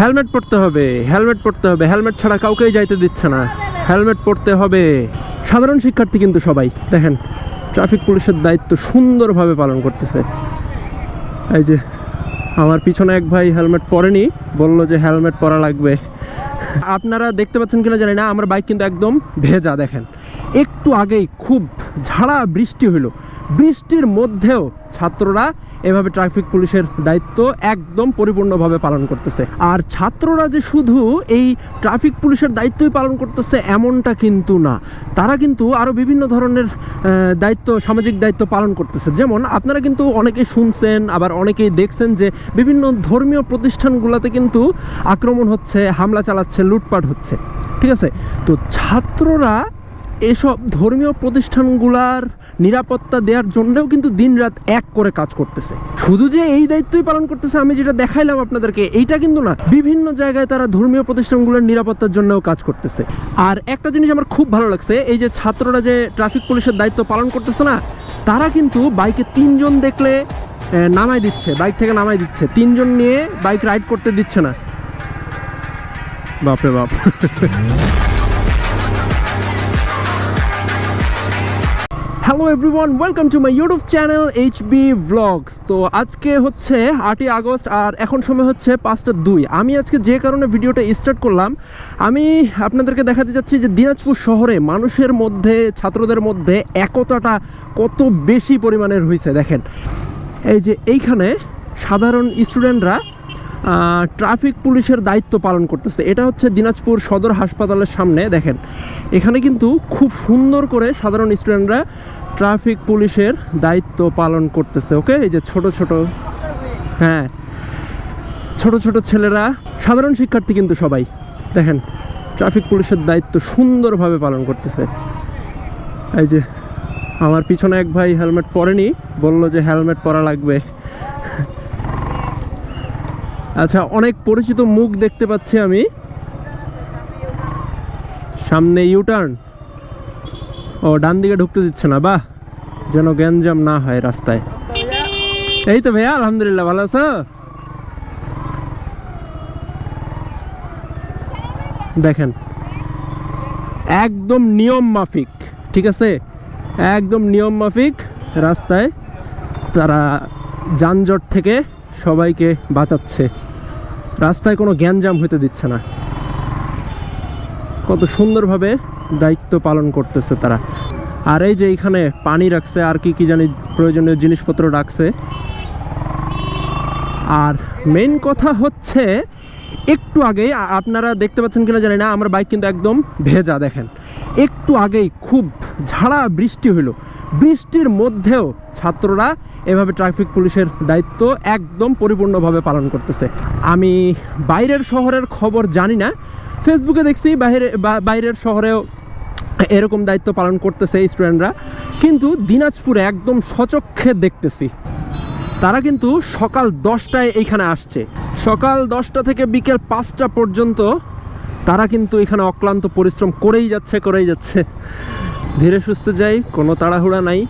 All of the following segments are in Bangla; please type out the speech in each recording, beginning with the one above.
হেলমেট পরতে হবে, হেলমেট পরতে হবে। হেলমেট ছাড়া কাউকেই যাইতে দিচ্ছে না। হেলমেট পরতে হবে। সাধারণ শিক্ষার্থী কিন্তু সবাই, দেখেন, ট্রাফিক পুলিশের দায়িত্ব সুন্দরভাবে পালন করতেছে। এই যে, আমার পিছনে এক ভাই হেলমেট পরেনি, বলল যে হেলমেট পরা লাগবে। আপনারা দেখতে পাচ্ছেন কিনা জানি না, আমার বাইক কিন্তু একদম ভেজা, দেখেন। একটু আগেই খুব ঝাড়া বৃষ্টি হলো বৃষ্টির মধ্যেও ছাত্ররা এভাবে ট্রাফিক পুলিশের দায়িত্ব একদম পরিপূর্ণভাবে পালন করতেছে। আর ছাত্ররা যে শুধু এই ট্রাফিক পুলিশের দায়িত্বই পালন করতেছে এমনটা কিন্তু না। তারা কিন্তু আরও বিভিন্ন ধরনের দায়িত্ব, সামাজিক দায়িত্ব পালন করতেছে। যেমন আপনারা কিন্তু অনেকেই শুনছেন, আবার অনেকেই দেখছেন যে বিভিন্ন ধর্মীয় প্রতিষ্ঠানগুলোতে কিন্তু আক্রমণ হচ্ছে, হামলা চালাচ্ছে, লুটপাট হচ্ছে। ঠিক আছে? তো ছাত্ররা এসব ধর্মীয় প্রতিষ্ঠানগুলার নিরাপত্তা দেওয়ার জন্যও কিন্তু দিনরাত এক করে কাজ করতেছে। শুধু যে এই দায়িত্বই পালন করতেছে, আমি যেটা দেখাইলাম আপনাদেরকে, এইটা কিন্তু না, বিভিন্ন জায়গায় তারা ধর্মীয় প্রতিষ্ঠানগুলোর নিরাপত্তার জন্যও কাজ করতেছে। আর একটা জিনিস আমার খুব ভালো লাগছে, এই যে ছাত্ররা যে ট্রাফিক পুলিশের দায়িত্ব পালন করতেছে না, তারা কিন্তু বাইকে তিনজন দেখলে নামাই দিচ্ছে, বাইক থেকে নামাই দিচ্ছে। তিনজন নিয়ে বাইক রাইড করতে দিচ্ছে না। বাপরে বাপ। Hello everyone welcome to my YouTube channel H B vlogs তো আজকে হচ্ছে আটই আগস্ট আর এখন সময় হচ্ছে পাঁচটা দুই। আমি আজকে যে কারণে ভিডিওটা স্টার্ট করলাম, আমি আপনাদেরকে দেখাতে চাচ্ছি যে দিনাজপুর শহরে মানুষের মধ্যে, ছাত্রদের মধ্যে একতাটা কত বেশি পরিমাণের হয়েছে দেখেন। এই যে এইখানে সাধারণ স্টুডেন্টরা ট্রাফিক পুলিশের দায়িত্ব পালন করতেছে। এটা হচ্ছে দিনাজপুর সদর হাসপাতালের সামনে, দেখেন। এখানে কিন্তু খুব সুন্দর করে সাধারণ স্টুডেন্টরা ট্রাফিক পুলিশের দায়িত্ব পালন করতেছে, ওকে? এই যে ছোট ছোট হ্যাঁ ছোট ছোট ছেলেরা, সাধারণ শিক্ষার্থী কিন্তু সবাই, দেখেন, ট্রাফিক পুলিশের দায়িত্ব সুন্দরভাবে পালন করতেছে। এই যে, আমার পিছনে এক ভাই হেলমেট পরেনি, বলল যে হেলমেট পরা লাগবে। আচ্ছা অনেক পরিচিত মুখ দেখতে পাচ্ছি আমি। সামনে ইউটার্ন। ও, ডান দিকে ঢুকতে দিচ্ছে না, বাহ। যেন গ্যাঞ্জাম না হয় রাস্তায়। এই তো ভাইয়া, আলহামদুলিল্লাহ, ভালো আছো? দেখেন, একদম নিয়ম মাফিক, ঠিক আছে? একদম নিয়ম মাফিক রাস্তায় তারা যানজট থেকে সবাইকে বাঁচাচ্ছে। রাস্তায় কোনো জ্ঞানজাম হতে দিচ্ছে না। কত সুন্দরভাবে দায়িত্ব পালন করতেছে তারা। আর এই যে এইখানে পানি রাখছে, আর কি কি জানি প্রয়োজনীয় জিনিসপত্র রাখছে। আর মেন কথা হচ্ছে, একটু আগে আপনারা দেখতে পাচ্ছেন কিনা জানি না, আমার বাইক কিন্তু একদম ভেজা, দেখেন। একটু আগেই খুব ঝাড়া বৃষ্টি হলো বৃষ্টির মধ্যেও ছাত্ররা এভাবে ট্রাফিক পুলিশের দায়িত্ব একদম পরিপূর্ণভাবে পালন করতেছে। আমি বাইরের শহরের খবর জানি না। ফেসবুকে দেখছি বাইরে বাইরের শহরেও এরকম দায়িত্ব পালন করতেছে স্টুডেন্টরা। কিন্তু দিনাজপুরে একদম সচক্ষে দেখতেছি। তারা কিন্তু সকাল দশটায় এইখানে আসছে। সকাল দশটা থেকে বিকেল পাঁচটা পর্যন্ত তারা কিন্তু এখানে অক্লান্ত পরিশ্রম করেই যাচ্ছে করেই যাচ্ছে। ধীরে সুস্থে যাই, কোনো তাড়াহুড়া নাই।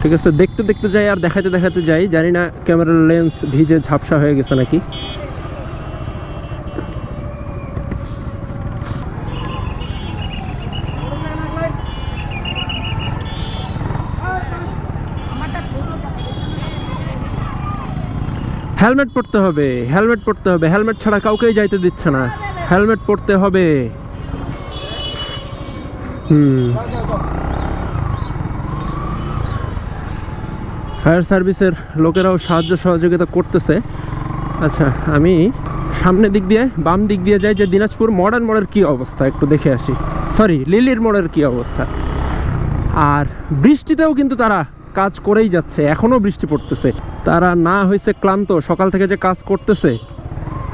ঠিক আছে, দেখতে দেখতে যাই আর দেখাতে দেখাতে যাই। জানি না, ক্যামেরার লেন্স ভিজে ঝাপসা হয়ে গেছে নাকি। হেলমেট পরতে হবে, হেলমেট পরতে হবে। হেলমেট ছাড়া কাউকেই যাইতে দিচ্ছে না। হেলমেট পরতে হবে। হুম। ফায়ার সার্ভিসের লোকেরাও সাহায্য সহযোগিতা করতেছে। আচ্ছা আমি সামনের দিক দিয়ে, বাম দিক দিয়ে যাই যে দিনাজপুর মডার্ন মোড়ের কী অবস্থা? একটু দেখে আসি। সরি লিলির মোড়ের কী অবস্থা? আর বৃষ্টিতেও কিন্তু তারা কাজ করেই যাচ্ছে এখনও বৃষ্টি পড়তেছে। তারা না হয়েছে ক্লান্ত, সকাল থেকে যে কাজ করতেছে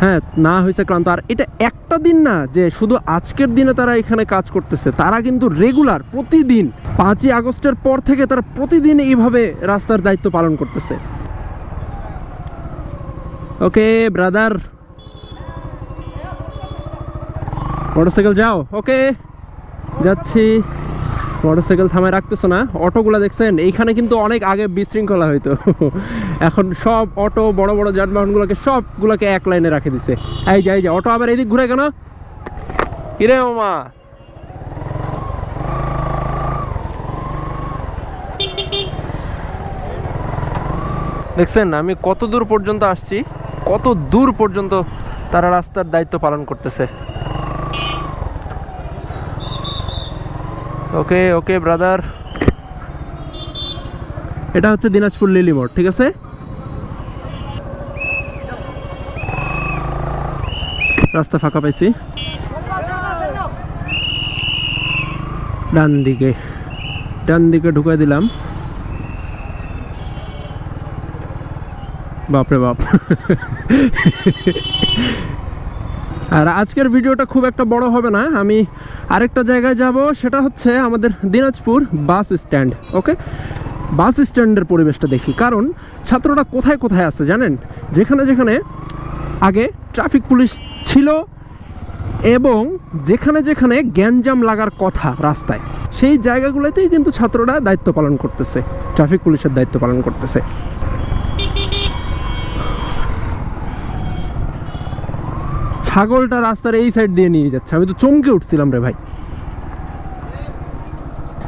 হ্যাঁ না হয়েছে ক্লান্ত। আর এটা একটা দিন না, যে শুধু আজকের দিনে তারা এখানে কাজ করতেছে। তারা কিন্তু রেগুলার প্রতিদিন, পাঁচই আগস্টের পর থেকে তারা প্রতিদিন এইভাবে রাস্তার দায়িত্ব পালন করতেছে। ওকে ব্রাদার মোটরসাইকেল যাও, ওকে। যাচ্ছি। মোটরসাইকেল থামায় রাখতেছে না? অটোগুলো দেখছেন, এইখানে কিন্তু অনেক আগে বিশৃঙ্খলা হইতো। এখন সব অটো, বড় বড় যানবাহনগুলোকে সবগুলোকে এক লাইনে রাখে দিছে। এই যে এই যে, অটো আবার এইদিক ঘুরে কেন? কিরে মামা দেখছেন, আমি কত দূর পর্যন্ত আসছি, কত দূর পর্যন্ত তারা রাস্তার দায়িত্ব পালন করতেছে। ওকে ওকে ব্রাদার এটা হচ্ছে দিনাজপুর লিলিমোড় ঠিক আছে? রাস্তা ফাঁকা পাইছি। ডান দিকে ডান দিকে ঢুকাই দিলাম। বাপরে বাপ। আর আজকের ভিডিওটা খুব একটা বড় হবে না, আমি আরেকটা জায়গায় যাব, সেটা হচ্ছে আমাদের দিনাজপুর বাস স্ট্যান্ড, ওকে? বাস স্ট্যান্ডের পরিবেশটা দেখি, কারণ ছাত্ররা কোথায় কোথায় আছে জানেন? যেখানে যেখানে আগে ট্রাফিক পুলিশ ছিল এবং যেখানে যেখানে গ্যাঞ্জাম লাগার কথা রাস্তায়, সেই জায়গাগুলোতেই কিন্তু ছাত্ররা দায়িত্ব পালন করতেছে, ট্রাফিক পুলিশের দায়িত্ব পালন করতেছে। ছাগলটা রাস্তার এই সাইড দিয়ে নিয়ে যাচ্ছে। আমি তো চমকে উঠছিলাম রে ভাই।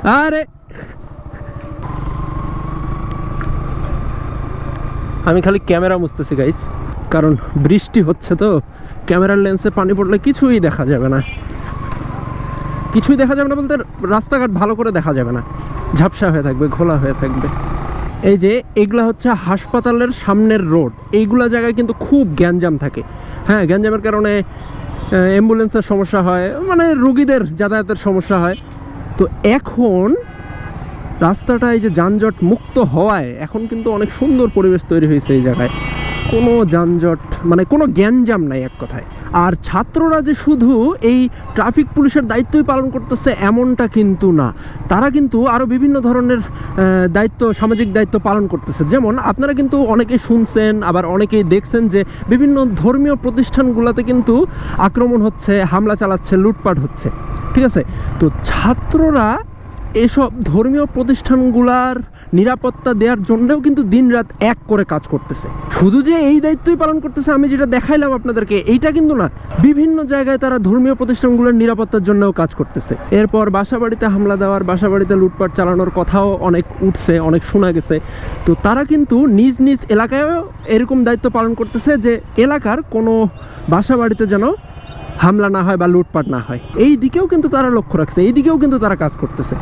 আরে! আমি খালি ক্যামেরা মুছতেছি গাইস কারণ বৃষ্টি হচ্ছে তো, ক্যামেরার লেন্সে পানি পড়লে কিছুই দেখা যাবে না। কিছুই দেখা যাবে না বলতে রাস্তাঘাট ভালো করে দেখা যাবে না। ঝাপসা হয়ে থাকবে, ঘোলা হয়ে থাকবে। এই যে এগুলা হচ্ছে হাসপাতালের সামনের রোড। এইগুলা জায়গায় কিন্তু খুব গ্যাঞ্জাম থাকে। হ্যাঁ গ্যাঞ্জামের কারণে অ্যাম্বুলেন্সের সমস্যা হয় মানে রুগীদের যাতায়াতের সমস্যা হয়। তো এখন রাস্তাটা এই যে যানজট মুক্ত হওয়ায় এখন কিন্তু অনেক সুন্দর পরিবেশ তৈরি হয়েছে এই জায়গায়। কোনো যানজট মানে কোনো গ্যাঞ্জাম নাই এক কথায়। আর ছাত্ররা যে শুধু এই ট্রাফিক পুলিশের দায়িত্বই পালন করতেছে এমনটা কিন্তু না। তারা কিন্তু আরও বিভিন্ন ধরনের দায়িত্ব, সামাজিক দায়িত্ব পালন করতেছে। যেমন আপনারা কিন্তু অনেকেই শুনছেন, আবার অনেকেই দেখছেন যে বিভিন্ন ধর্মীয় প্রতিষ্ঠানগুলোতে কিন্তু আক্রমণ হচ্ছে, হামলা চালাচ্ছে, লুটপাট হচ্ছে। ঠিক আছে? তো ছাত্ররা এসব ধর্মীয় প্রতিষ্ঠানগুলার নিরাপত্তা দেওয়ার জন্যও কিন্তু দিনরাত এক করে কাজ করতেছে। শুধু যে এই দায়িত্বই পালন করতেছে, আমি যেটা দেখাইলাম আপনাদেরকে, এইটা কিন্তু না, বিভিন্ন জায়গায় তারা ধর্মীয় প্রতিষ্ঠানগুলোর নিরাপত্তার জন্যও কাজ করতেছে। এরপর বাসাবাড়িতে হামলা দেওয়ার, বাসাবাড়িতে লুটপাট চালানোর কথাও অনেক উঠছে, অনেক শোনা গেছে। তো তারা কিন্তু নিজ নিজ এলাকায়ও এরকম দায়িত্ব পালন করতেছে যে এলাকার কোনো বাসাবাড়িতে যেন হামলা না হয় বা লুটপাট না হয়। এই দিকেও কিন্তু তারা লক্ষ্য রাখছে, এই দিকেও কিন্তু তারা কাজ করতেছে।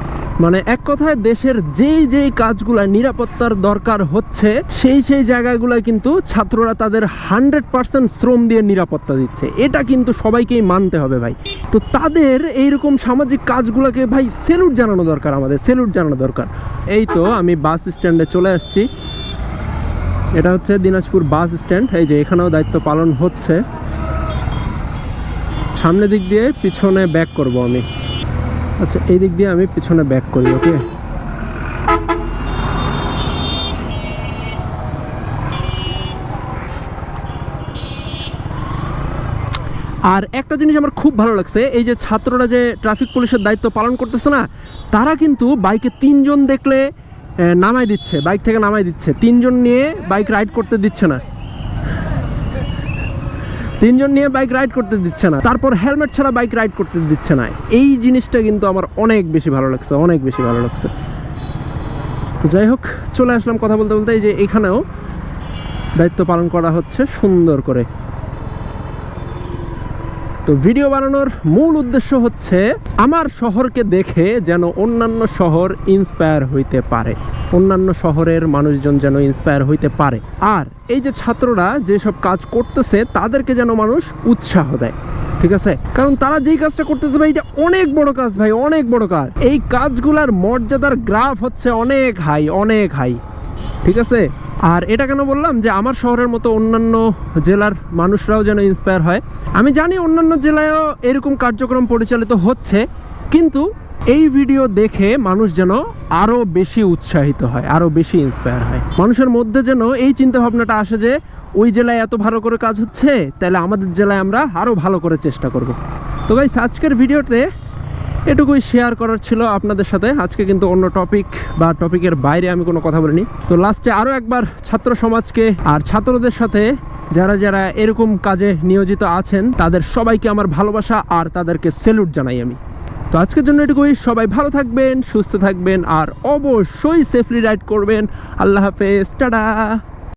মানে এক কথায় দেশের যেই যেই কাজগুলা নিরাপত্তার দরকার হচ্ছে, সেই সেই জায়গাগুলোয় কিন্তু ছাত্ররা তাদের হান্ড্রেড পার্সেন্ট শ্রম দিয়ে নিরাপত্তা দিচ্ছে। এটা কিন্তু সবাইকেই মানতে হবে ভাই। তো তাদের এইরকম সামাজিক কাজগুলোকে ভাই সেলুট জানানো দরকার আমাদের, সেলুট জানানো দরকার। এই তো আমি বাস স্ট্যান্ডে চলে আসছি। এটা হচ্ছে দিনাজপুর বাস স্ট্যান্ড, এই যে এখানেও দায়িত্ব পালন হচ্ছে। সামনের দিক দিয়ে পিছনে ব্যাক করব আমি। আচ্ছা এই দিক দিয়ে আমি পিছনে ব্যাক করি ওকে আর একটা জিনিস আমার খুব ভালো লাগছে, এই যে ছাত্ররা যে ট্রাফিক পুলিশের দায়িত্ব পালন করতেছে না, তারা কিন্তু বাইকে তিনজন দেখলে নামাই দিচ্ছে বাইক থেকে নামাই দিচ্ছে, তিনজন নিয়ে বাইক রাইড করতে দিচ্ছে না। তিনজন নিয়ে বাইক রাইড করতে দিচ্ছে না। তারপর হেলমেট ছাড়া বাইক রাইড করতে দিচ্ছে না। এই জিনিসটা কিন্তু আমার অনেক বেশি ভালো লাগছে, অনেক বেশি ভালো লাগছে। তো যাই হোক, চলে আসলাম কথা বলতে বলতে এই যে এখানেও দায়িত্ব পালন করা হচ্ছে সুন্দর করে। তো ভিডিও বানানোর মূল উদ্দেশ্য হচ্ছে আমার শহরকে দেখে যেন অন্যান্য শহর ইন্সপায়ার হইতে পারে। অন্যান্য শহরের মানুষজন যেন ইন্সপায়ার হইতে পারে। আর এই যে ছাত্ররা যেসব কাজ করতেছে, তাদেরকে যেন মানুষ উৎসাহ দেয়। ঠিক আছে? কারণ তারা যেই কাজটা করতেছে ভাই, এটা অনেক বড় কাজ ভাই, অনেক বড় কাজ। এই কাজগুলার মর্যাদার গ্রাফ হচ্ছে অনেক হাই অনেক হাই ঠিক আছে? আর এটা কেন বললাম যে আমার শহরের মতো অন্যান্য জেলার মানুষরাও যেন ইন্সপায়ার হয়? আমি জানি অন্যান্য জেলায়ও এরকম কার্যক্রম পরিচালিত হচ্ছে, কিন্তু এই ভিডিও দেখে মানুষ যেন আরও বেশি উৎসাহিত হয় আরও বেশি ইন্সপায়ার হয়। মানুষের মধ্যে যেন এই চিন্তা ভাবনাটা আসে যে, ওই জেলায় এত ভালো করে কাজ হচ্ছে, তাহলে আমাদের জেলায় আমরা আরও ভালো করে চেষ্টা করব। তো ভাই আজকের ভিডিওতে এটুকুই শেয়ার করার ছিল আপনাদের সাথে। আজকে কিন্তু অন্য টপিক বা টপিকের বাইরে আমি কোনো কথা বলিনি। তো লাস্টে আরও একবার ছাত্র সমাজকে আর ছাত্রদের সাথে যারা যারা এরকম কাজে নিয়োজিত আছেন, তাদের সবাইকে আমার ভালোবাসা আর তাদেরকে সেলুট জানাই আমি। তো আজকের জন্য এটুকুই, সবাই ভালো থাকবেন, সুস্থ থাকবেন, আর অবশ্যই সেফলি রাইড করবেন। আল্লাহ হাফেজ, টাটা।